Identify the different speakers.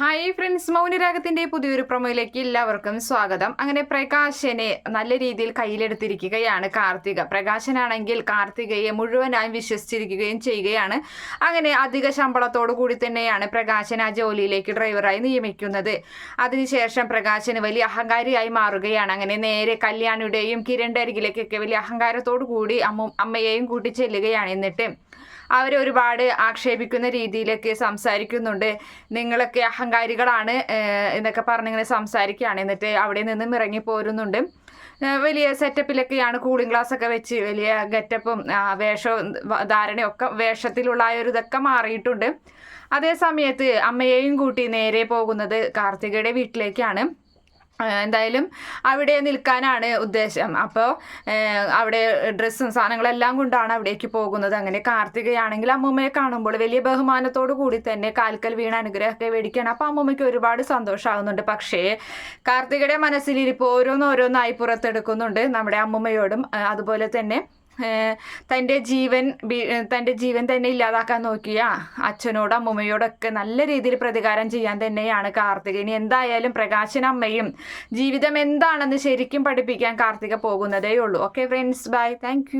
Speaker 1: Hi friends മൗനരാഗത്തിന്റെ പുതിയൊരു പ്രൊമോയിലേക്ക് എല്ലാവർക്കും സ്വാഗതം. അങ്ങനെ പ്രകാശനെ നല്ല രീതിയിൽ കയ്യിലെടുത്തിരിക്കുകയാണ് കാർത്തിക. പ്രകാശനാണെങ്കിൽ കാർത്തികയെ മുഴുവനായും വിശ്വസിച്ചിരിക്കുകയും ചെയ്യുകയാണ്. അങ്ങനെ അധിക ശമ്പളത്തോടു കൂടി തന്നെയാണ് പ്രകാശൻ ആ ജോലിയിലേക്ക് ഡ്രൈവറായി നിയമിക്കുന്നത്. അതിനുശേഷം പ്രകാശന് വലിയ അഹങ്കാരിയായി മാറുകയാണ്. അങ്ങനെ നേരെ കല്യാണിയുടെയും കിരണിന്റെ അരികിലേക്കൊക്കെ വലിയ അഹങ്കാരത്തോടു കൂടി അമ്മ അമ്മയെയും കൂട്ടി ചെല്ലുകയാണ്. എന്നിട്ട് അവരെ ഒരുപാട് ആക്ഷേപിക്കുന്ന രീതിയിലൊക്കെ സംസാരിക്കുന്നുണ്ട്. നിങ്ങളൊക്കെ അഹങ്കാരികളാണ് എന്നൊക്കെ പറഞ്ഞിങ്ങനെ സംസാരിക്കുകയാണ്. എന്നിട്ട് അവിടെ നിന്നും ഇറങ്ങി പോരുന്നുണ്ട്. വലിയ സെറ്റപ്പിലൊക്കെയാണ് കൂളിംഗ് ഗ്ലാസ് ഒക്കെ വെച്ച് വലിയ ഗെറ്റപ്പും വേഷവും ധാരണയൊക്കെ വേഷത്തിലുള്ള ഒരു ഇതൊക്കെ മാറിയിട്ടുണ്ട്. അതേസമയത്ത് അമ്മയെയും കൂട്ടി നേരെ പോകുന്നത് കാർത്തികയുടെ വീട്ടിലേക്കാണ്. എന്തായാലും അവിടെ നിൽക്കാനാണ് ഉദ്ദേശം. അപ്പോൾ അവിടെ ഡ്രസ്സും സാധനങ്ങളെല്ലാം കൊണ്ടാണ് അവിടേക്ക് പോകുന്നത്. അങ്ങനെ കാർത്തികയാണെങ്കിൽ അമ്മൂമ്മയെ കാണുമ്പോൾ വലിയ ബഹുമാനത്തോടു കൂടി തന്നെ കാൽക്കൽ വീണ അനുഗ്രഹമൊക്കെ മേടിക്കുകയാണ്. അപ്പോൾ അമ്മൂമ്മയ്ക്ക് ഒരുപാട് സന്തോഷമാകുന്നുണ്ട്. പക്ഷേ കാർത്തികയുടെ മനസ്സിലിരിപ്പോൾ ഓരോന്നോരോന്നായി പുറത്തെടുക്കുന്നുണ്ട് നമ്മുടെ അമ്മൂമ്മയോടും. അതുപോലെ തന്നെ തന്റെ ജീവൻ തന്റെ ജീവൻ തന്നെ ഇല്ലാതാക്കാൻ നോക്കിയ അച്ഛനോടും അമ്മുമ്മയോടൊക്കെ നല്ല രീതിയിൽ പ്രതികാരം ചെയ്യാൻ തന്നെയാണ് കാർത്തിക. ഇനി എന്തായാലും പ്രകാശൻ അമ്മയും ജീവിതം എന്താണെന്ന് ശരിക്കും പഠിപ്പിക്കാൻ കാർത്തിക പോകുന്നതേ ഉള്ളൂ. Okay friends bye thank